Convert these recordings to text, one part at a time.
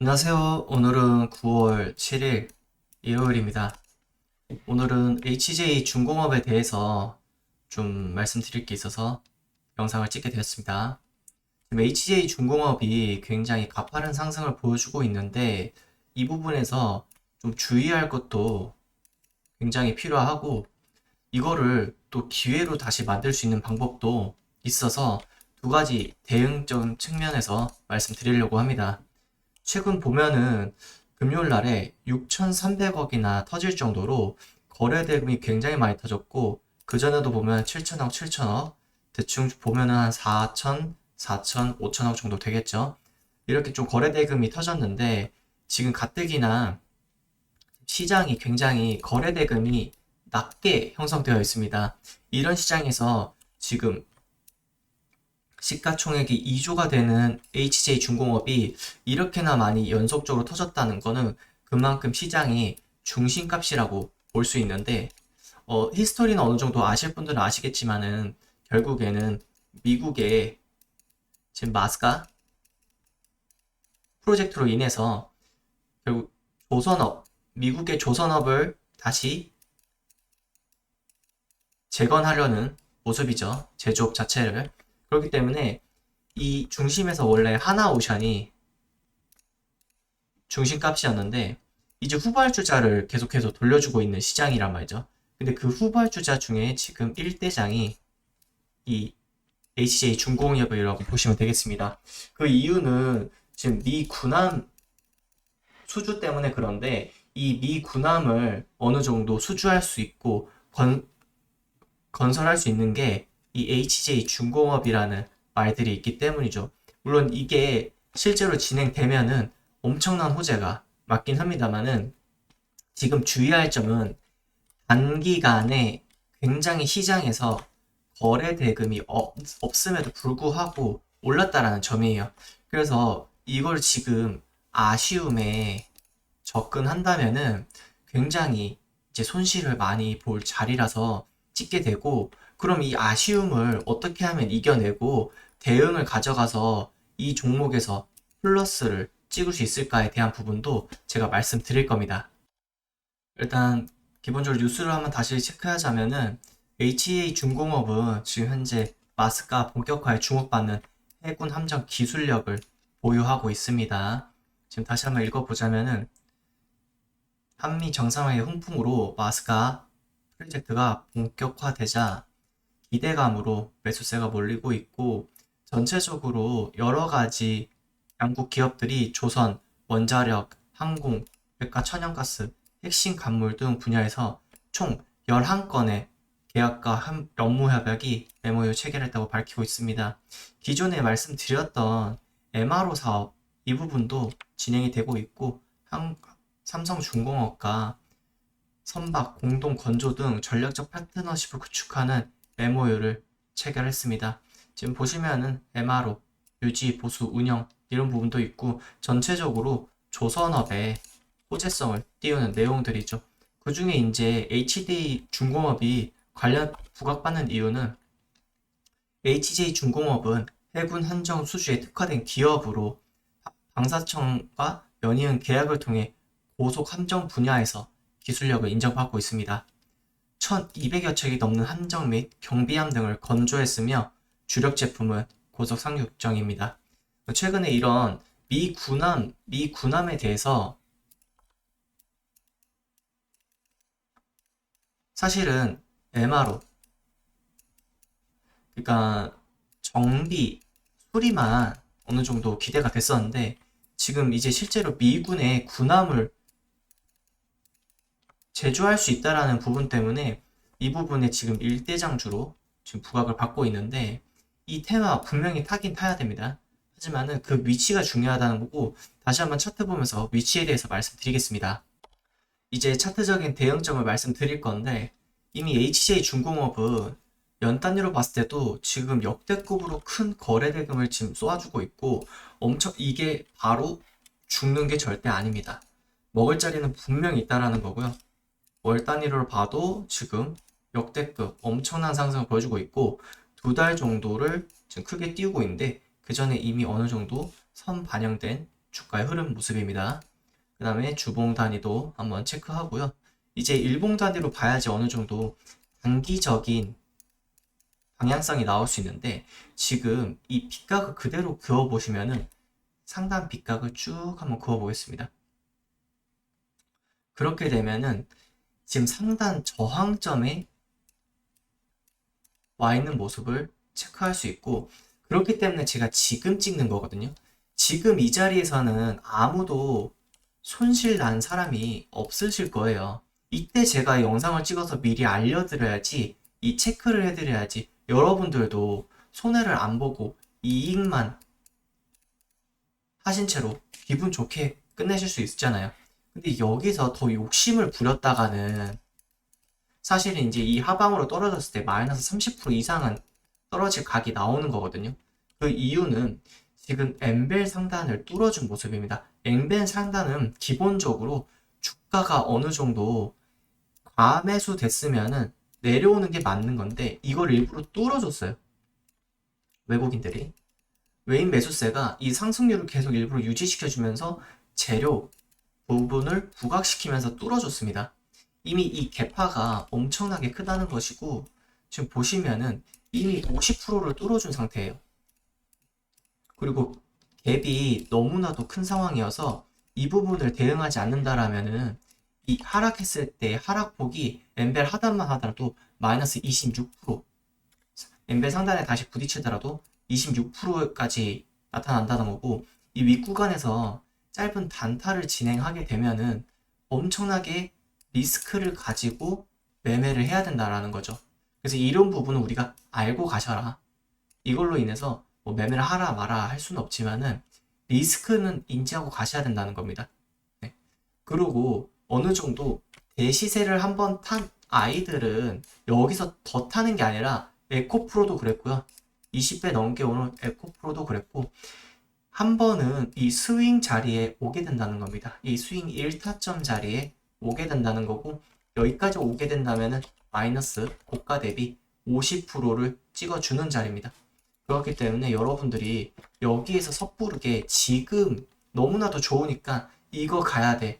안녕하세요. 오늘은 9월 7일 일요일입니다. 오늘은 HJ 중공업에 대해서 좀 말씀드릴 게 있어서 영상을 찍게 되었습니다. HJ 중공업이 굉장히 가파른 상승을 보여주고 있는데 이 부분에서 좀 주의할 것도 굉장히 필요하고 이거를 또 기회로 다시 만들 수 있는 방법도 있어서 두 가지 대응적인 측면에서 말씀드리려고 합니다. 최근 보면은 금요일 날에 6,300억이나 터질 정도로 거래 대금이 굉장히 많이 터졌고 그 전에도 보면 7천억, 7천억 대충 보면은 한 4천, 4천, 5천억 정도 되겠죠. 이렇게 좀 거래 대금이 터졌는데 지금 가뜩이나 시장이 굉장히 거래 대금이 낮게 형성되어 있습니다. 이런 시장에서 지금 시가총액이 2조가 되는 HJ 중공업이 이렇게나 많이 연속적으로 터졌다는 거는 그만큼 시장이 중심값이라고 볼 수 있는데 어, 히스토리는 어느 정도 아실 분들은 아시겠지만은 결국에는 미국의 지금 마스카 프로젝트로 인해서 결국 조선업, 미국의 조선업을 다시 재건하려는 모습이죠. 제조업 자체를. 그렇기 때문에 이 중심에서 원래 하나 오션이 중심값이었는데 이제 후발주자를 계속해서 돌려주고 있는 시장이란 말이죠. 근데 그 후발주자 중에 지금 1대장이 이 HJ 중공업이라고 보시면 되겠습니다. 그 이유는 지금 미 군함 수주 때문에 그런데 이 미 군함을 어느 정도 수주할 수 있고 건, 건설할 수 있는 게 이 HJ 중공업이라는 말들이 있기 때문이죠. 물론 이게 실제로 진행되면은 엄청난 호재가 맞긴 합니다만은 지금 주의할 점은 단기간에 굉장히 시장에서 거래 대금이 없, 없음에도 불구하고 올랐다라는 점이에요. 그래서 이걸 지금 아쉬움에 접근한다면은 굉장히 이제 손실을 많이 볼 자리라서 찍게 되고 그럼 이 아쉬움을 어떻게 하면 이겨내고 대응을 가져가서 이 종목에서 플러스를 찍을 수 있을까에 대한 부분도 제가 말씀드릴 겁니다. 일단 기본적으로 뉴스를 한번 다시 체크하자면은 HEA 중공업은 지금 현재 마스가 본격화에 주목받는 해군 함정 기술력을 보유하고 있습니다. 지금 다시 한번 읽어보자면은 한미 정상회의 훈풍으로 마스가 프로젝트가 본격화되자 기대감으로 매수세가 몰리고 있고 전체적으로 여러 가지 양국 기업들이 조선, 원자력, 항공, 백과 천연가스, 핵심 간물 등 분야에서 총 11건의 계약과 업무 협약이 MOU 체결했다고 밝히고 있습니다. 기존에 말씀드렸던 MRO 사업 이 부분도 진행이 되고 있고 삼성중공업과 선박, 공동 건조 등 전략적 파트너십을 구축하는 MOU를 체결했습니다. 지금 보시면은 MRO, 유지, 보수, 운영 이런 부분도 있고 전체적으로 조선업의 호재성을 띄우는 내용들이죠. 그 중에 이제 HD 중공업이 관련 부각받는 이유는 HJ 중공업은 해군 한정 수주에 특화된 기업으로 방사청과 연이은 계약을 통해 고속 함정 분야에서 기술력을 인정받고 있습니다. 1200여 척이 넘는 함정 및 경비함 등을 건조했으며 주력 제품은 고속 상륙정입니다. 최근에 이런 미 군함, 미 군함에 대해서 사실은 MRO, 그러니까 정비, 수리만 어느 정도 기대가 됐었는데 지금 이제 실제로 미군의 군함을 제조할 수 있다라는 부분 때문에 이 부분에 지금 일대장주로 지금 부각을 받고 있는데 이 테마 분명히 타긴 타야 됩니다. 하지만은 그 위치가 중요하다는 거고 다시 한번 차트 보면서 위치에 대해서 말씀드리겠습니다. 이제 차트적인 대응점을 말씀드릴 건데 이미 HJ 중공업은 연 단위로 봤을 때도 지금 역대급으로 큰 거래 대금을 지금 쏘아주고 있고 엄청 이게 바로 죽는 게 절대 아닙니다. 먹을 자리는 분명히 있다라는 거고요. 월 단위로 봐도 지금 역대급 엄청난 상승을 보여주고 있고 두 달 정도를 지금 크게 띄우고 있는데 그 전에 이미 어느 정도 선 반영된 주가의 흐름 모습입니다. 그 다음에 주봉 단위도 한번 체크하고요. 이제 일봉 단위로 봐야지 어느 정도 단기적인 방향성이 나올 수 있는데 지금 이 빗각을 그대로 그어 보시면은 상단 빗각을 쭉 한번 그어 보겠습니다. 그렇게 되면은 지금 상단 저항점에 와 있는 모습을 체크할 수 있고 그렇기 때문에 제가 지금 찍는 거거든요. 지금 이 자리에서는 아무도 손실 난 사람이 없으실 거예요. 이때 제가 영상을 찍어서 미리 알려드려야지 이 체크를 해드려야지 여러분들도 손해를 안 보고 이익만 하신 채로 기분 좋게 끝내실 수 있잖아요. 근데 여기서 더 욕심을 부렸다가는 사실은 이제 이 하방으로 떨어졌을 때 마이너스 30% 이상은 떨어질 각이 나오는 거거든요. 그 이유는 지금 엠벨 상단을 뚫어준 모습입니다. 엠벨 상단은 기본적으로 주가가 어느 정도 과매수 됐으면은 내려오는 게 맞는 건데 이걸 일부러 뚫어줬어요. 외국인들이. 외인 매수세가 이 상승률을 계속 일부러 유지시켜주면서 재료 부분을 부각시키면서 뚫어줬습니다. 이미 이 개파가 엄청나게 크다는 것이고 지금 보시면은 이미 50%를 뚫어준 상태예요. 그리고 갭이 너무나도 큰 상황이어서 이 부분을 대응하지 않는다라면은 이 하락했을 때 하락폭이 엠벨 하단만 하더라도 마이너스 26% 엠벨 상단에 다시 부딪히더라도 26%까지 나타난다는 거고 이 윗구간에서 짧은 단타를 진행하게 되면은 엄청나게 리스크를 가지고 매매를 해야 된다라는 거죠. 그래서 이런 부분은 우리가 알고 가셔라. 이걸로 인해서 뭐 매매를 하라 마라 할 수는 없지만은 리스크는 인지하고 가셔야 된다는 겁니다. 네. 그리고 어느 정도 대시세를 한번 탄 아이들은 여기서 더 타는 게 아니라 에코프로도 그랬고요. 20배 넘게 오는 에코프로도 그랬고 한 번은 이 스윙 자리에 오게 된다는 겁니다. 이 스윙 1타점 자리에 오게 된다는 거고 여기까지 오게 된다면은 마이너스 고가 대비 50%를 찍어주는 자리입니다. 그렇기 때문에 여러분들이 여기에서 섣부르게 지금 너무나도 좋으니까 이거 가야 돼.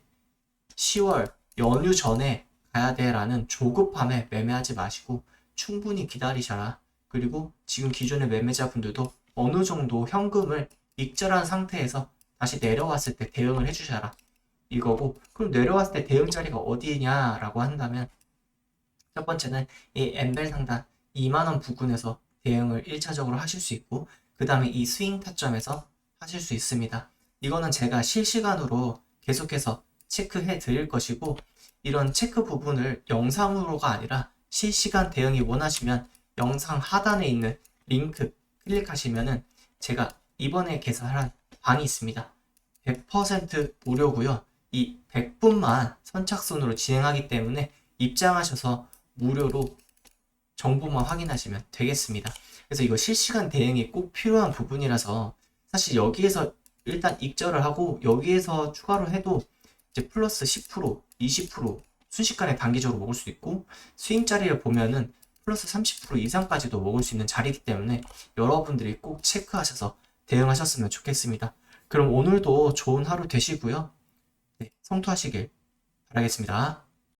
10월 연휴 전에 가야 돼 라는 조급함에 매매하지 마시고 충분히 기다리셔라. 그리고 지금 기존의 매매자분들도 어느 정도 현금을 익절한 상태에서 다시 내려왔을 때 대응을 해주셔라. 이거고, 그럼 내려왔을 때 대응 자리가 어디냐라고 한다면, 첫 번째는 이 엠벨 상단 2만원 부근에서 대응을 1차적으로 하실 수 있고, 그 다음에 이 스윙 타점에서 하실 수 있습니다. 이거는 제가 실시간으로 계속해서 체크해 드릴 것이고, 이런 체크 부분을 영상으로가 아니라 실시간 대응이 원하시면 영상 하단에 있는 링크 클릭하시면은 제가 이번에 개설한 방이 있습니다. 100% 무료고요. 이 100분만 선착순으로 진행하기 때문에 입장하셔서 무료로 정보만 확인하시면 되겠습니다. 그래서 이거 실시간 대응이 꼭 필요한 부분이라서 사실 여기에서 일단 익절을 하고 여기에서 추가로 해도 이제 플러스 10%, 20% 순식간에 단기적으로 먹을 수 있고 스윙 자리를 보면은 플러스 30% 이상까지도 먹을 수 있는 자리이기 때문에 여러분들이 꼭 체크하셔서 대응하셨으면 좋겠습니다. 그럼 오늘도 좋은 하루 되시고요. 네, 성투하시길 바라겠습니다.